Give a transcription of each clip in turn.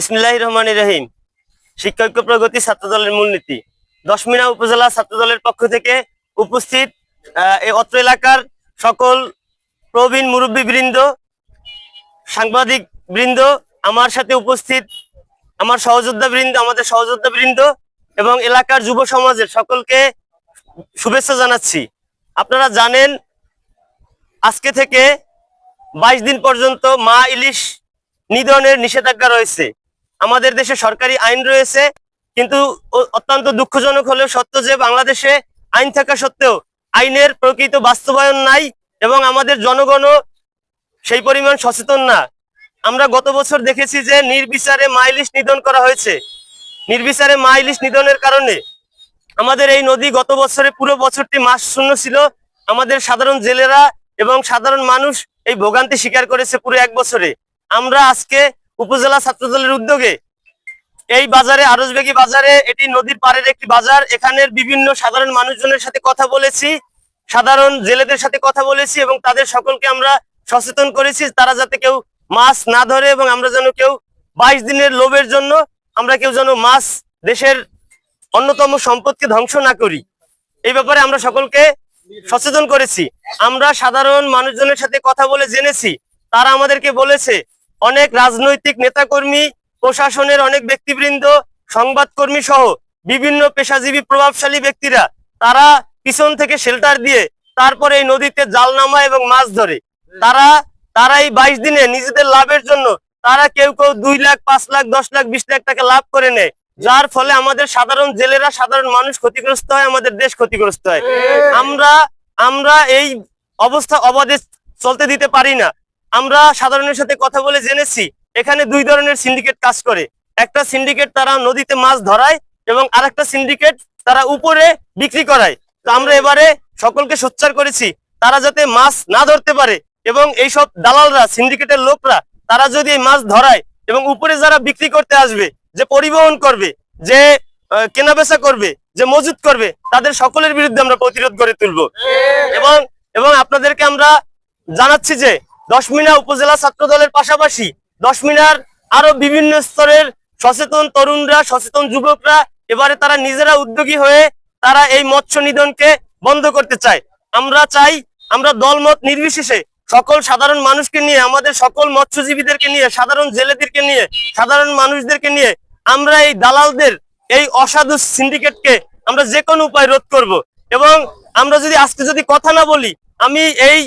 বিসমিল্লাহ রহমান রহিম। শিক্ষক প্রগতি ছাত্র দলের মূলনীতি। দশমিনা উপজেলা ছাত্র দলের পক্ষ থেকে উপস্থিত এই অত্র এলাকার সকল প্রবীণ মুরব্বী বৃন্দ সাংবাদিক বৃন্দ আমার সাথে উপস্থিত আমার সহযোদ্ধা বৃন্দ আমাদের সহযোদ্ধা বৃন্দ এবং এলাকার যুব সমাজের সকলকে শুভেচ্ছা জানাচ্ছি। আপনারা জানেন, আজকে থেকে বাইশ দিন পর্যন্ত মা ইলিশ নিধনের নিষেধাজ্ঞা রয়েছে। আমাদের দেশে সরকারি আইন রয়েছে, কিন্তু অত্যন্ত দুঃখজনক হলেও সত্য যে বাংলাদেশে আইন থাকা সত্ত্বেও আইনের প্রকৃত বাস্তবায়ন নাই এবং আমাদের জনগণও সেই পরিমাণ সচেতন না। আমরা গত বছর দেখেছি যে নির্বিচারে মা ইলিশ নিধন করা হয়েছে। নির্বিচারে মা ইলিশ নিধনের কারণে আমাদের এই নদী গত বছরে পুরো বছরটি মাস শূন্য ছিল। আমাদের সাধারণ জেলেরা এবং সাধারণ মানুষ এই ভোগান্তি স্বীকার করেছে পুরো এক বছরে। আমরা আজকে উপজেলা ছাত্র দলের উদ্যোগে এই বাজারে আরসবেগী বাজারে, এটি নদীর পাড়ের একটি বাজার। এখানের বিভিন্ন সাধারণ মানুষজনের সাথে কথা বলেছি, সাধারণ জেলেদের সাথে কথা বলেছি এবং তাদের সকলকে আমরা সচেতন করেছি তারা যাতে কেউ মাছ না ধরে এবং আমরা যেন কেউ বাইশ দিনের লোভের জন্য আমরা কেউ যেন মাছ দেশের অন্যতম সম্পদকে ধ্বংস না করি। এই ব্যাপারে আমরা সকলকে সচেতন করেছি। আমরা সাধারণ মানুষজনের সাথে কথা বলে জেনেছি। তারা আমাদেরকে বলেছে অনেক রাজনৈতিক নেতাকর্মী, প্রশাসনের অনেক ব্যক্তিবৃন্দ, সংবাদকর্মী সহ বিভিন্ন পেশাজীবী প্রভাবশালী ব্যক্তিরা, তারা পিছন থেকে শেল্টার দিয়ে তারপরে এই নদীতে জাল নামায় এবং মাছ ধরে। তারা তারা এই বাইশ দিনে নিজেদের লাভের জন্য তারা কেউ কেউ দুই লাখ, পাঁচ লাখ, দশ লাখ, বিশ লাখ টাকা লাভ করে নেয়। যার ফলে আমাদের সাধারণ জেলেরা, সাধারণ মানুষ ক্ষতিগ্রস্ত হয়, আমাদের দেশ ক্ষতিগ্রস্ত হয়। আমরা আমরা এই অবস্থা অবাধে চলতে দিতে পারি না। আমরা সাধারণের সাথে কথা বলে জেনেছি, এখানে দুই ধরনের সিন্ডিকেট কাজ করে। একটা সিন্ডিকেট তারা নদীতে মাছ ধরায় এবং আরেকটা সিন্ডিকেট তারা উপরে বিক্রি করায়। তো আমরা এবারে সকলকে সোচ্চার করেছি, তারা যাতে মাছ না ধরতে পারে এবং এইসব দালালরা সিন্ডিকেটের লোকরা, তারা যদি এই মাছ ধরায় এবং উপরে যারা বিক্রি করতে আসবে, যে পরিবহন করবে, যে কেনাবেচা করবে, যে মজুত করবে, তাদের সকলের বিরুদ্ধে আমরা প্রতিরোধ গড়ে তুলবো। এবং এবং আপনাদেরকে আমরা জানাচ্ছি যে দশমিনা উপজেলা ছাত্র দলের পাশাপাশি দশমিনার আরও বিভিন্ন স্তরের সচেতন তরুণরা, সচেতন যুবকরা এবারে তারা নিজেরা উদ্যোগী হয়ে তারা এই মৎস্য নিধনকে বন্ধ করতে চায়। আমরা চাই, আমরা দলমত নির্বিশেষে সকল সাধারণ মানুষকে নিয়ে, আমাদের সকল মৎস্যজীবীদেরকে নিয়ে, সাধারণ জেলেদেরকে নিয়ে, সাধারণ মানুষদেরকে নিয়ে আমরা এই দালালদের, এই অসাধু সিন্ডিকেটকে আমরা যে কোনো উপায় রোধ করব। এবং আমরা যদি আজকে যদি কথা না বলি, আমি এই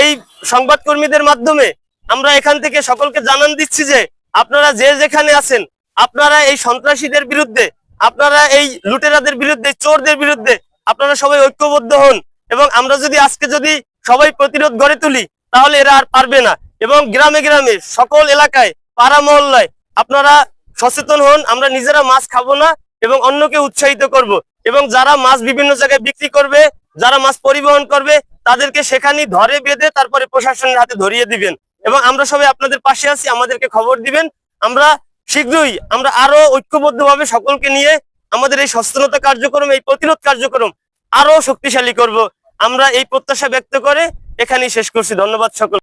এই সংবাদকর্মীদের মাধ্যমে আমরা এখান থেকে সকলকে জানান দিচ্ছি যে আপনারা যে যেখানে আছেন, আপনারা এই সন্ত্রাসীদের বিরুদ্ধে, আপনারা এই লুটেরাদের বিরুদ্ধে, চোরদের বিরুদ্ধে আপনারা সবাই ঐক্যবদ্ধ হন এবং আমরা যদি আজকে যদি সবাই প্রতিরোধ গড়ে তুলি, তাহলে এরা আর পারবে না এবং গ্রামে গ্রামে, সকল এলাকায়, পাড়া মহল্লায় আপনারা সচেতন হন, আমরা নিজেরা মাছ খাব না এবং অন্যকে উৎসাহিত করব এবং যারা মাছ বিভিন্ন জায়গায় বিক্রি করবে যারা মাছ পরিবহন করবে, তাদেরকে সেখানেই ধরে বেঁধে তারপরে প্রশাসনের হাতে ধরিয়ে দিবেন। এবং আমরা সবাই আপনাদের পাশে আছি, আমাদেরকে খবর দিবেন। আমরা শীঘ্রই, আমরা আরও ঐক্যবদ্ধভাবে সকলকে নিয়ে আমাদের এই সচেতনতা কার্যক্রম, এই প্রতিরোধ কার্যক্রম আরও শক্তিশালী করব। আমরা এই প্রত্যাশা ব্যক্ত করে এখানেই শেষ করছি। ধন্যবাদ সকল